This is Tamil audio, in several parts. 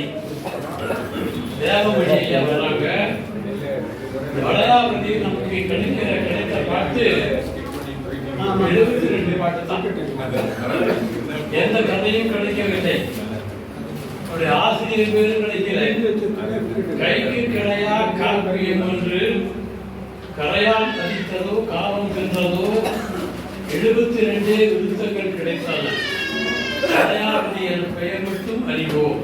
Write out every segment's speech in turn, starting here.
வளையாபதி தேவமணி ஐயா வர்றாங்க வளராபதி நமக்கு கிடைக்கிற கிடைத்த பாட்டு நாம் எழுபத்தி ரெண்டு பாட்டு தான் எந்த கதையும் கிடைக்கவில்லை அவருடைய ஆசிரியர் பேரும் கிடைக்கல கைக்கு கிடையா காப்பியம் என்று கரையால் கதித்ததோ காலம் சென்றதோ எழுபத்தி ரெண்டே விருத்தங்கள் கிடைத்தன. கடையாபதி என் பெயர் மட்டும் அறிவோம்.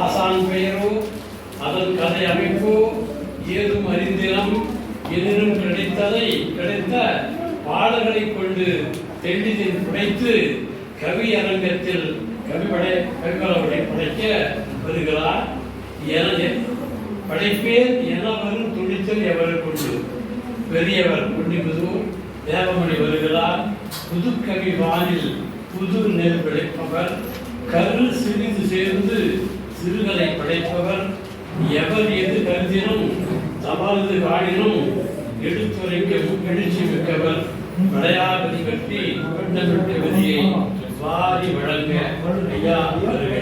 ஆசான் பெயரோ அதன் கதை அமைப்போ ஏதும் அறிந்தினம் எதிரும் கிடைத்ததை கிடைத்த பாடல்களை கொண்டு தெளிதில் புடைத்து கவி அரங்கத்தில் கவி படை கவிபலவரை படைக்க வருகிறார். எனது படைப்பேர் எனவரும் துணிச்சல் எவருக்குண்டு பெரியவர் குண்டிபுதூர் தேவமணி வருகிறார். புதுக்கவி வானில் புது நெல் விளைப்பவர். கரு சிறிது சேர்ந்து சிறுகதை படைப்பவர் எவர் எது கருதினும் தவறுது காடினும் எடுத்துரைக்க எழுச்சி மிக்கவர் விளையாபதி பற்றி பட்டமிட்ட விதியை வாரி வழங்க ஐயா அவர்கள்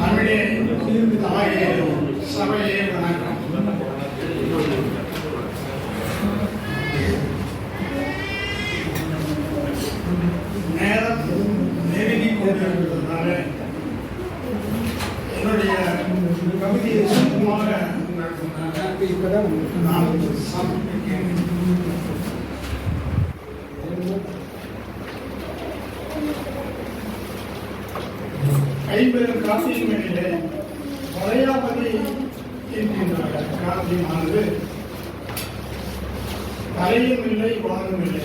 தமிழே தாயே சபையே வணக்கம் நேரம் நெருங்கி கொண்டிருப்பதனால என்னுடைய கவிதையை சுத்தமாக உங்களுக்கு நான் சமர்ப்பிக்கிறேன் ஐம்பெரும் காப்பியங்களிலே வளையாபதி என்கின்ற காசியமானது தலையும் இல்லை வாழும் இல்லை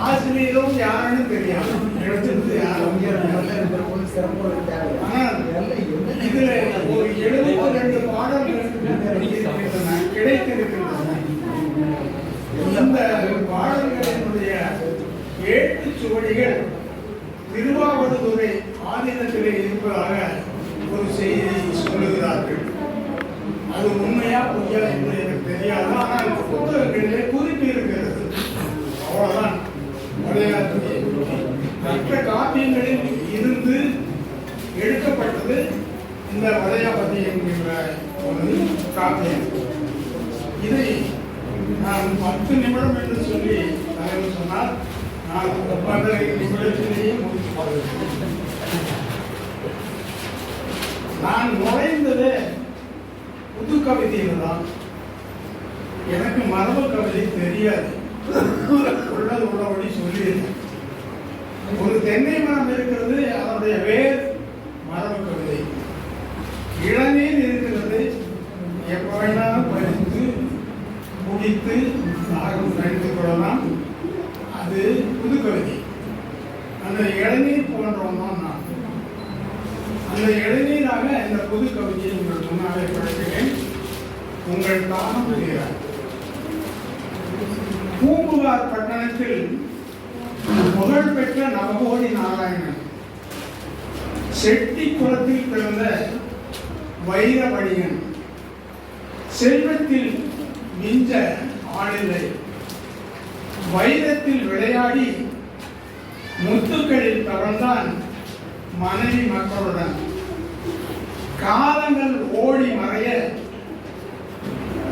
ஆசிரியரும் யாருன்னு தெரியாது. எழுத்துறது யாரும் ஆனால் இதுல ஒரு எழுபத்தி ரெண்டு பாடல்கள் கிடைத்திருக்கின்றன. இந்த பாடல்களினுடைய ஏட்டு சுவடிகள் திருவாவடுதுறை ஆதீனத்திலே இருப்பதாக ஒரு செய்தியை சொல்லுகிறார்கள். அது உண்மையா பொய்யா என்று எனக்கு தெரியாது. ஆனால் புத்தகங்களிலே குறிப்பு இருக்கிறது அவ்வளவுதான் மற்ற காப்பியங்களில் இருந்து எடுக்கப்பட்டது இந்த வளையாபதி என்கின்ற ஒரு காப்பியம். இதை நான் பத்து நிமிடம் என்று சொல்லி தலைவர் சொன்னார். நான் பத்தரை நிமிடத்திலேயே முடித்து நான் நுழைந்தது புது கவிதையில் தான் எனக்கு மரபு கவிதை தெரியாது. உள்ளது உள்ளபடி சொல்லியிருந்தேன் ஒரு தென்னை மரம் இருக்கிறது அதனுடைய வேர் மரபு கவிதை. இளநீர் இருக்கிறது எப்ப வேணா குடித்து நாகம் கழித்துக் கொள்ளலாம். அது புது கவிதை அந்த இளநீர் போன்றவன் தான் நான். அந்த இளநீராக இந்த புது கவிதையை உங்கள் முன்னாலே படைக்கிறேன். உங்கள் தானம் புரிகிறார் பூம்புகார் பட்டணத்தில் புகழ்பெற்ற நவகோடி நாராயணன். செட்டி குளத்தில் பிறந்த வைரவணிகன். செல்வத்தில் மிஞ்ச ஆளில்லை வைரத்தில் விளையாடி முத்துக்களில் தவழ்ந்தான் மனைவி மக்களுடன் காலங்கள் ஓடி மறைய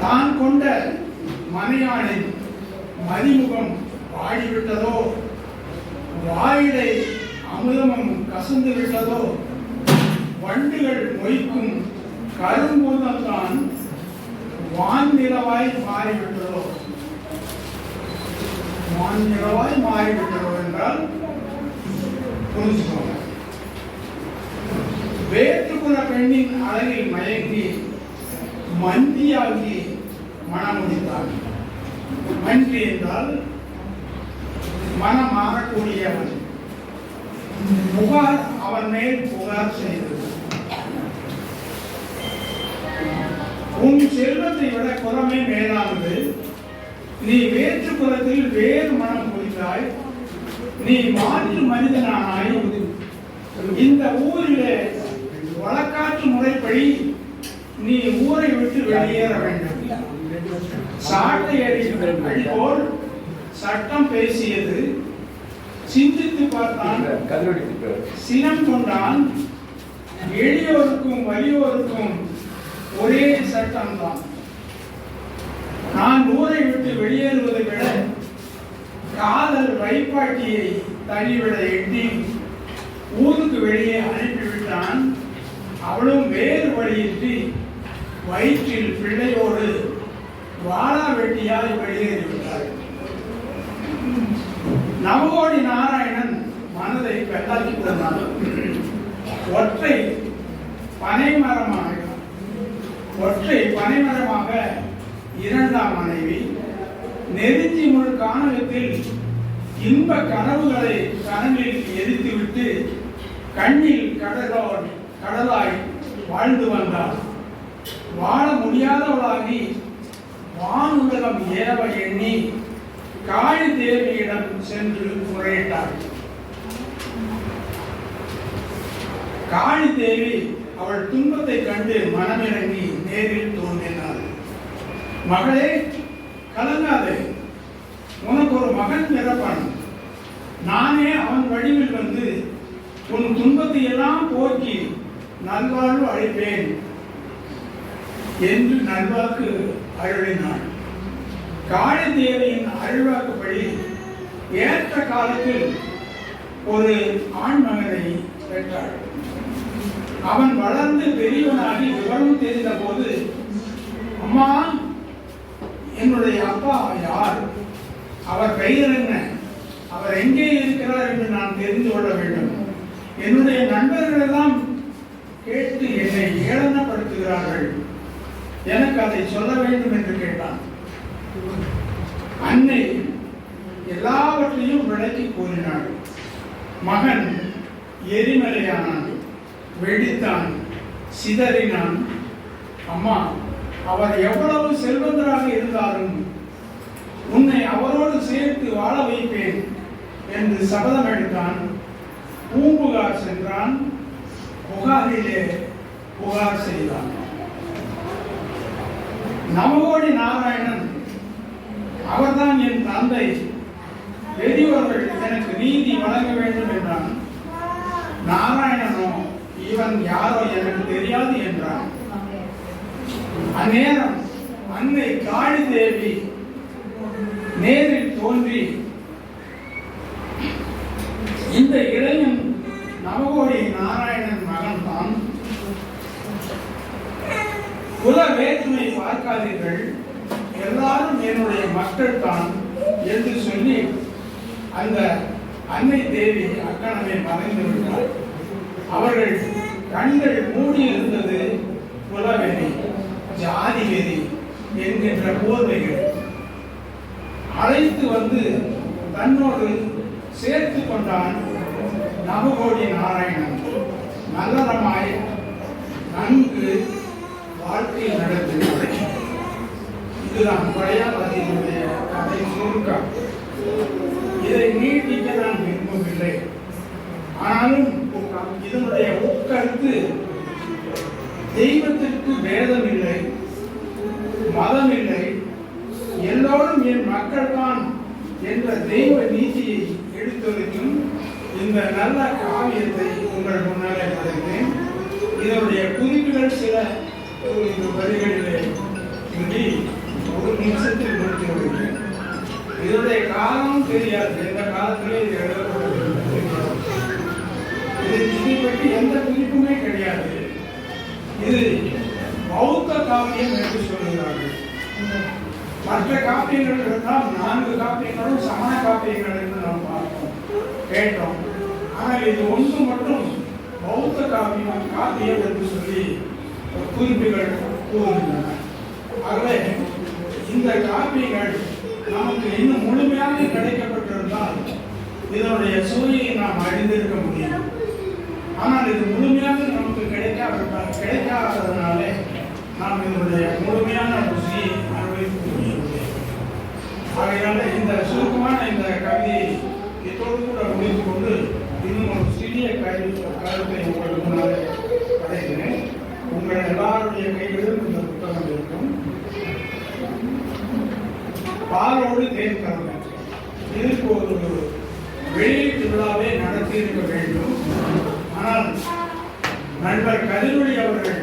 தான் கொண்ட மனையாளின் மதிமுகம் வாடிவிட்டதோ? வாயிலை அமுதமும் கசந்து விட்டதோ? வண்டுகள் மொய்க்கும் கரும்பூதம்தான் தான் வான்நிலவாய் மாறிவிட்டதோ? வான்நிலவாய் மாறிவிட்டதோ என்றால் புரிஞ்சுக்கோங்க. வேற்றுக்குல பெண்ணின் அழகில் மயங்கி மந்தியாகி மனம் முடித்தான் மன்றி என்றால் மனம் மாறக்கூடியவன் புகார் அவன் மேல் புகார் செய்தது. உன் செல்வத்தை விட குறமே மேலானது. நீ வேற்று புறத்தில் வேறு மனம் புரிந்தாய் நீ மாற்று மனிதனானாய். இந்த ஊரிலே வழக்காற்று முறைப்படி நீ ஊரை விட்டு வெளியேற வேண்டும். சாட்டை அடி போல் சட்டம் பேசியது. சிந்தித்து பார்த்தான். சினம் கொண்டான். எளியோருக்கும் வலியோருக்கும் சட்டம்தான். நான் ஊரை விட்டு வெளியேறுவதை விட காதல் வைப்பாட்டியை தனிவிட எட்டி ஊருக்கு வெளியே அனுப்பிவிட்டான். அவளும் வேறு வழியின்றி வயிற்றில் பிள்ளையோடு வாழா வெட்டியாய் வெளியேறிவிட்டாள் நவகோடி நாராயணன் மனதை பெட்டாக்கி கொண்டான் ஒற்றை பனைமரமான ஒற்றை பனைமரமாக இரண்டாம் மனைவி நெருஞ்சி முழு காணகத்தில் இன்ப கனவுகளை கனவில் எரித்துவிட்டு கண்ணில் கடலோர் கடலாய் வாழ்ந்து வந்தாள். வாழ முடியாதவளாகி வானுலகம் ஏவ எண்ணி காளி தேவியிடம் சென்று முறையிட்டார் காளி தேவி அவள் துன்பத்தை கண்டு மனமிறங்கி நேரில் தோன்றினாள். மகளே கலங்காதே. உனக்கு ஒரு மகன் பிறப்பான். நானே அவன் வடிவில் வந்து உன் துன்பத்தை எல்லாம் போக்கி நல்வாழ்வு அழைப்பேன் என்று நல்வாக்கு அருளினாள். காளி தேவியின் அருள்வாக்குப்படி ஏற்ற காலத்தில் ஒரு ஆண் மகனை பெற்றாள். அவன் வளர்ந்து பெரியவனாகி விவரம் தெரிந்த போது அம்மா என்னுடைய அப்பா யார்? அவர் பெயர் என்ன? அவர் எங்கே இருக்கிறார் என்று நான் தெரிந்து கொள்ள வேண்டும். என்னுடைய நண்பர்கள் எல்லாம் கேட்டு என்னை ஏளனப்படுத்துகிறார்கள். எனக்கு அதை சொல்ல வேண்டும் என்று கேட்டான். அன்னை எல்லாவற்றையும் விளக்கி கூறினாள். மகன் எரிமலையானான். வெடித்தான் சிதறினான். அம்மா அவர் எவ்வளவு செல்வந்தராக இருந்தாலும் உன்னை அவரோடு சேர்த்து வாழ வைப்பேன் என்று சபதம் எடுத்தான். பூம்புகார் சென்றான். புகாரிலே புகார் செய்தான். நவகோடி நாராயணன் அவர்தான் என் தந்தை. பெரியவர்கள் எனக்கு நீதி வழங்க வேண்டும் என்றான். இவன் யாரோ எனக்கு தெரியாது என்றார் அந்நேரம் அன்னை காளி தேவி நேரில் தோன்றி இந்த இளைஞன் நவகோடி நாராயணன் மகன் தான். குல வேற்றுமை பார்க்காதீர்கள். எல்லாரும் என்னுடைய மக்கள் தான் என்று சொல்லி அந்த அன்னை தேவி அக்கணமே மறைந்து விட்டார். அவர்கள் கண்கள் மூடி இருந்தது குலவெறி ஜாதி வெறி என்கின்ற போர்வைகள். அழைத்து வந்து தன்னோடு சேர்த்து கொண்டான் நவகோடி நாராயணன். நல்லறமாய் நன்கு வாழ்க்கை நடத்தினார் இதுதான் பழையாபதியினுடைய கதை சுருக்கம். இதை நீட்டிக்க நான் விரும்பவில்லை. ஆனாலும் இதனுடைய உட்கருத்து தெய்வத்திற்கு வேதம் இல்லை மதம் இல்லை எல்லோரும் என் மக்கள் தான் என்ற தெய்வ நீதியை எடுத்துரைக்கும் இந்த நல்ல காவியத்தை உங்கள் முன்னாலே படைத்தேன். இதனுடைய குறிப்புகள் சில இந்த வரிகளிலே சொல்லி ஒரு நிமிஷத்தில் முடித்து வருகிறேன் இதனுடைய காலம் தெரியாது. எந்த காலத்திலே இது எழுதப்படவில்லை. இது இதை பற்றி எந்த குறிப்புமே கிடையாது இது பௌத்த காவியம் என்று சொல்கிறார்கள் மற்ற காப்பியங்கள் இருந்தால் நான்கு காப்பியங்களும் சமண காப்பியங்கள் என்று நாம் பார்த்தோம் கேட்டோம் ஆனால் இது ஒன்று மட்டும் பௌத்த காவியம் காப்பியம் என்று சொல்லி குறிப்புகள் கூறுகின்றன ஆகவே இந்த காப்பியங்கள் நமக்கு இன்னும் முழுமையாக கிடைக்கப்பட்டிருந்தால் இதனுடைய சூழலை நாம் அறிந்திருக்க முடியும் ஆனால் இது முழுமையாக நமக்கு கிடைக்காத கிடைக்காததுனாலே நாம் இதனுடைய முழுமையான ருசியை அனுபவிக்க முடியவில்லை ஆகையால இந்த சுருக்கமான இந்த கவிதையை இத்தோடு கூட முடித்துக் கொண்டு இன்னும் ஒரு சிறிய கல்வி கருத்தை உங்களுக்கு முன்னாலே படைக்கிறேன். உங்கள் எல்லாருடைய கைகளிலும் இந்த புத்தகம் இருக்கும். பாலோடு தேன் கலந்து இதற்கு ஒரு வெளியீட்டு விழாவை நடத்தியிருக்க வேண்டும். ஆனால் நண்பர் கதிரொலி அவர்கள்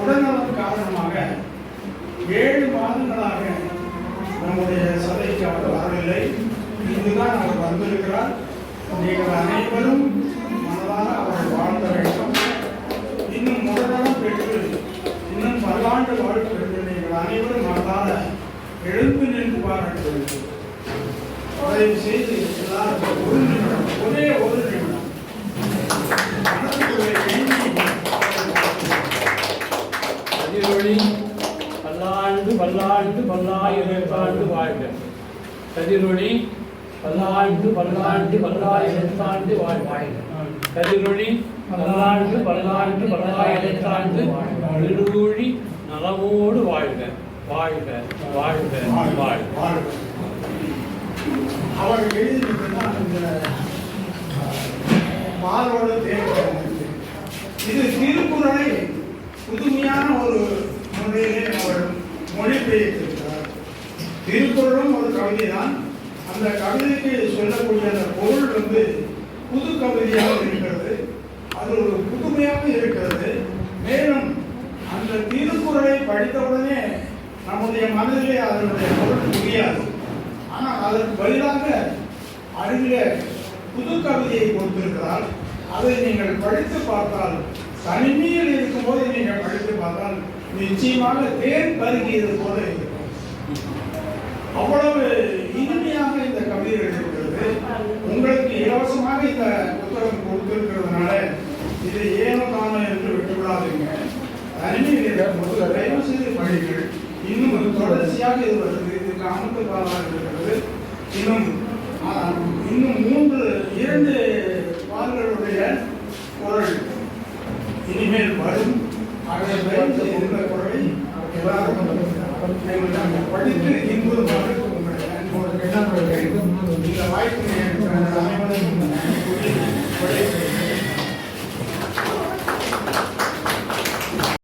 உடல்நலம் காரணமாக ஏழு மாதங்களாக நம்முடைய சபைக்கு அவர் வரவில்லை. இதுதான் அவர் வந்திருக்கிறார். நீங்கள் அனைவரும் மனதார அவர் வாழ்ந்த வேண்டும். இன்னும் முதலாம் பெற்று இன்னும் பல்லாண்டு வாழ்க்கை பெற்று நீங்கள் அனைவரும் மனதார எழுப்பு நின்று பாராட்ட வேண்டும் செய்து எல்லாரும் பல்லாண்டு பல்லாண்டு பல்லாயிரத்தாண்டு வாழ்க கதிரொளி பல்லாண்டு பல்லாண்டு பல்லாயிரத்தாண்டு வாழ்க. கதிரொளி பல்லாண்டு பல்லாண்டு பல்லாயிரத்தாண்டு நெடுழி நலமோடு வாழ்க. வாழ்க வாழ்க வாழ்க. அவர் எழுதியிருக்கிறார் இந்த பாலோடு தேர்வு இது திருக்குறளை புதுமையான ஒரு முறையிலே அவர் மொழிபெயர்த்திருக்கிறார் திருக்குறளும் ஒரு கவிதை தான் அந்த கவிதைக்கு சொல்லக்கூடிய அந்த பொருள் வந்து புது கவிதையாக இருக்கிறது. அது ஒரு புதுமையாக இருக்கிறது. மேலும் அந்த திருக்குறளை படித்தவுடனே நம்முடைய மனதிலே அதனுடைய பொருள் புரியாது. ஆனால் அதற்கு பதிலாக அருகில புது கவிதையை கொடுத்திருக்கிறார். அதை நீங்கள் படித்து பார்த்தால் தனிமையில் இருக்கும்போது நீங்கள் படித்து பார்த்தால் நிச்சயமாக தேன் பருகியது போல அவ்வளவு இனிமையாக இந்த கவிதை இருக்கிறது. உங்களுக்கு இலவசமாக இந்த புத்தகம் கொடுத்திருக்கிறதுனால இதை ஏனோ தானோ என்று விட்டுவிடாதீங்க. தனிமையில் முதல்ல தயவு செய்து பணிகள் இன்னும் ஒரு தொடர்ச்சியாக இது வருது. இதுக்கு அமுத்த காலம் இருக்கிறது. இன்னும் இன்னும் மூன்று இரண்டு பால்களுடைய குரல் இனிமேல் வரும். அதை தயவு செய்து இந்த குரலை எல்லாரும் நீங்கள் படித்து இன்புறுமாறு உங்களை இந்த வாய்ப்பு எனக்கு